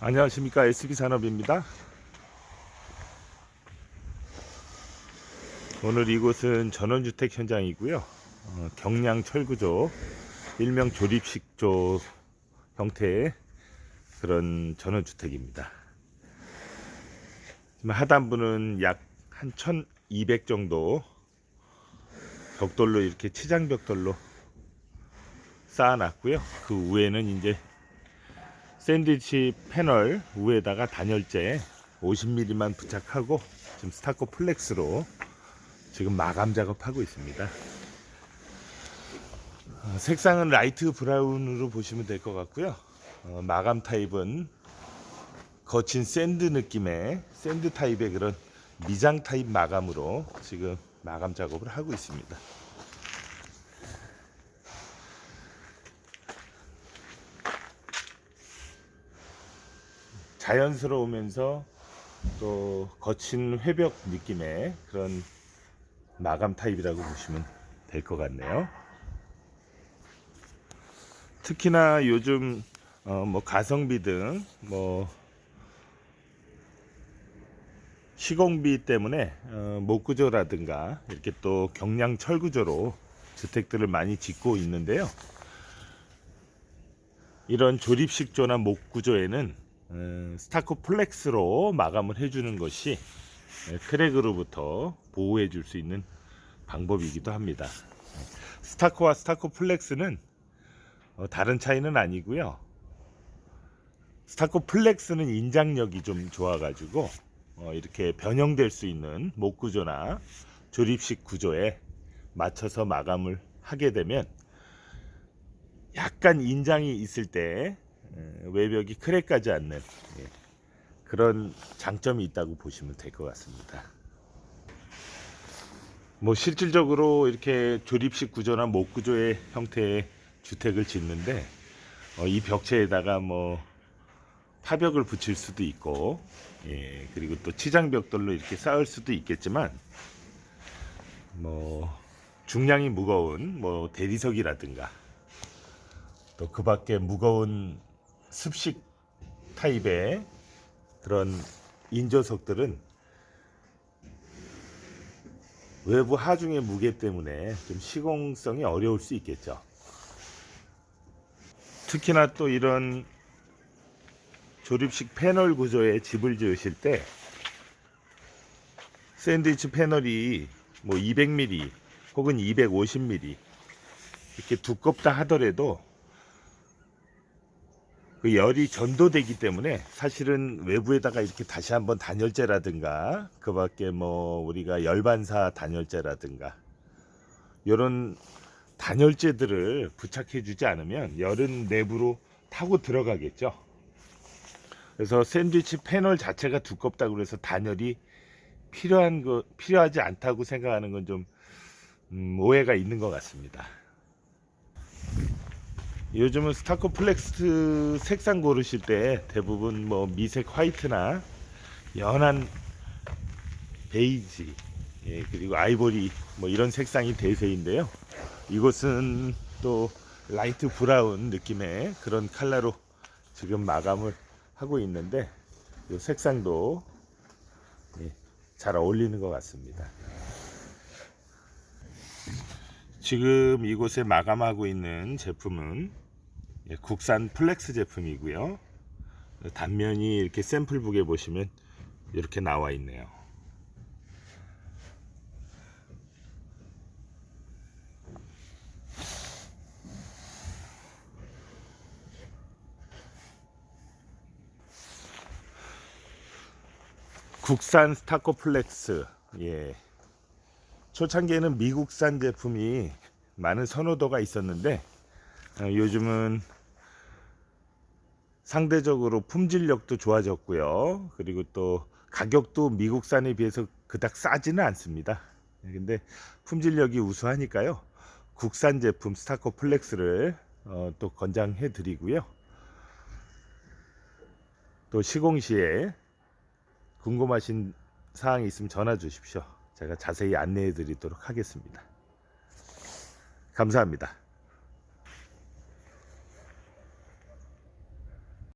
안녕하십니까 SB산업입니다. 오늘 이곳은 전원주택 현장이고요. 어, 경량 철구조, 일명 조립식조 형태의 그런 전원주택입니다. 지금 하단부는 약 한 1200 정도 벽돌로 이렇게 치장 벽돌로 쌓아놨고요. 그 위에는 이제 샌드위치 패널 위에다가 단열재 50mm만 부착하고 지금 스타코 플렉스로 지금 마감 작업하고 있습니다. 어, 색상은 라이트 브라운으로 보시면 될 것 같고요. 어, 마감 타입은 거친 샌드 느낌의 샌드 타입의 그런 미장 타입 마감으로 지금 마감 작업을 하고 있습니다. 자연스러우면서 또 거친 회벽 느낌의 그런 마감 타입이라고 보시면 될 것 같네요. 특히나 요즘 어, 뭐 가성비 등 뭐 시공비 때문에 어, 목구조라든가 이렇게 또 경량 철구조로 주택들을 많이 짓고 있는데요. 이런 조립식 조나 목구조에는 어, 스타코 플렉스로 마감을 해주는 것이 에, 크랙으로부터 보호해 줄 수 있는 방법이기도 합니다. 스타코와 스타코 플렉스는 어, 다른 차이는 아니고요. 스타코 플렉스는 인장력이 좀 좋아가지고 어, 이렇게 변형될 수 있는 목 구조나 조립식 구조에 맞춰서 마감을 하게 되면 약간 인장이 있을 때 에, 외벽이 크랙하지 않는 예, 그런 장점이 있다고 보시면 될 것 같습니다. 뭐 실질적으로 이렇게 조립식 구조나 목 구조의 형태의 주택을 짓는데 어, 이 벽체에다가 뭐 파벽을 붙일 수도 있고 예, 그리고 또 치장 벽돌로 이렇게 쌓을 수도 있겠지만 뭐 중량이 무거운 뭐 대리석이라든가 또 그 밖에 무거운 습식 타입의 그런 인조석들은 외부 하중의 무게 때문에 좀 시공성이 어려울 수 있겠죠. 특히나 또 이런 조립식 패널 구조의 집을 지으실 때 샌드위치 패널이 뭐 200mm 혹은 250mm 이렇게 두껍다 하더라도 그 열이 전도되기 때문에 사실은 외부에다가 이렇게 다시 한번 단열재라든가 그 밖에 뭐 우리가 열반사 단열재라든가 이런 단열재들을 부착해 주지 않으면 열은 내부로 타고 들어가겠죠. 그래서 샌드위치 패널 자체가 두껍다고 그래서 단열이 필요한 거 필요하지 않다고 생각하는 건좀 음, 오해가 있는 것 같습니다. 요즘은 스타코 플렉스 색상 고르실 때 대부분 뭐 미색 화이트나 연한 베이지 예, 그리고 아이보리 뭐 이런 색상이 대세인데요. 이곳은 또 라이트 브라운 느낌의 그런 컬러로 지금 마감을 하고 있는데 이 색상도 예, 잘 어울리는 것 같습니다. 지금 이곳에 마감하고 있는 제품은 예, 국산 플렉스 제품이고요. 단면이 이렇게 샘플북에 보시면 이렇게 나와 있네요. 국산 스타코 플렉스 예 초창기에는 미국산 제품이 많은 선호도가 있었는데 어, 요즘은 상대적으로 품질력도 좋아졌고요 그리고 또 가격도 미국산에 비해서 그닥 싸지는 않습니다 예, 근데 품질력이 우수하니까요 국산 제품 스타코 플렉스를 어, 또 권장해 드리고요 또 시공 시에 궁금하신 사항이 있으면 전화 주십시오. 제가 자세히 안내해 드리도록 하겠습니다. 감사합니다.